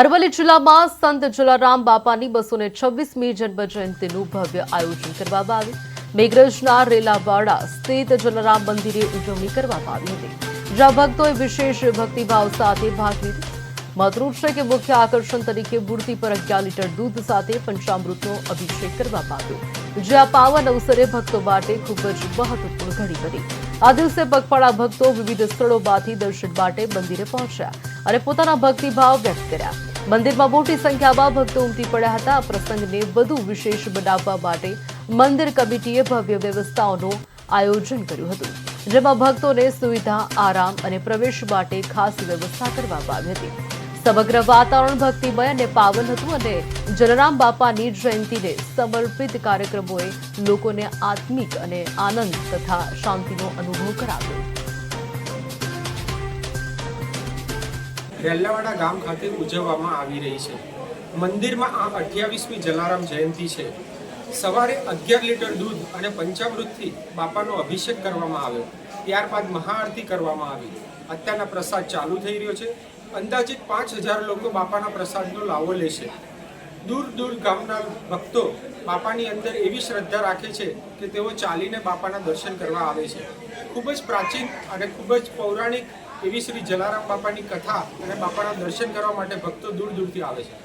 અરવલ્લી જિલ્લામાં સંત જલારામ બાપાની બસો ને છવ્વીસમી જન્મ જયંતિનું ભવ્ય આયોજન કરવામાં આવ્યું. મેઘરજના રેલાવાડા સ્થિત જલારામ મંદિરે ઉજવણી કરવામાં આવી હતી. જ્યાં ભક્તોએ વિશેષ ભક્તિભાવ સાથે ભાગ લીધો. મહત્વનું છે કે મુખ્ય આકર્ષણ તરીકે મૂર્તિ પર અગિયાર લીટર દૂધ સાથે પંચામૃતનો અભિષેક કરવામાં આવ્યો. જે આ પાવન અવસરે ભક્તો માટે ખૂબ જ મહત્વપૂર્ણ ઘડી બની. આ દિવસે પગપાળા ભક્તો વિવિધ સ્થળોમાંથી દર્શન માટે મંદિરે પહોંચ્યા અને પોતાના ભક્તિભાવ વ્યક્ત કર્યા. મંદિરમાં મોટી સંખ્યામાં ભક્તો ઉમટી પડ્યા હતા. આ પ્રસંગને વધુ વિશેષ બનાવવા માટે મંદિર કમિટીએ ભવ્ય વ્યવસ્થાઓનું આયોજન કર્યું હતું, જેમાં ભક્તોને સુવિધા, આરામ અને પ્રવેશ માટે ખાસ વ્યવસ્થા કરવામાં આવી હતી. સમગ્ર વાતાવરણ ભક્તિમય અને પાવન હતું અને જલારામ બાપાની જયંતિને સમર્પિત કાર્યક્રમોએ લોકોને આત્મિક અને આનંદ તથા શાંતિનો અનુભવ કરાવ્યો. રેલ્લાવાડા ગામ ખાતે ઉજવવામાં આવી રહી છે. મંદિરમાં આ અઠ્યાવીસમી જલારામ જયંતિ છે. સવારે અગિયાર લીટર દૂધ અને પંચામૃતથી બાપાનો અભિષેક કરવામાં આવ્યો. ત્યારબાદ મહાઆરતી કરવામાં આવી. અત્યારના પ્રસાદ ચાલુ થઈ રહ્યો છે. અંદાજિત પાંચ હજાર લોકો બાપાના પ્રસાદનો લાવો લેશે. દૂર દૂર ગામના ભક્તો બાપાની અંદર એવી શ્રદ્ધા રાખે છે કે તેઓ ચાલીને બાપાના દર્શન કરવા આવે છે. ખૂબ જ પ્રાચીન અને ખૂબ જ પૌરાણિક એવી શ્રી જલારામ બાપાની કથા અને બાપાના દર્શન કરવા માટે ભક્તો દૂર દૂરથી આવે છે.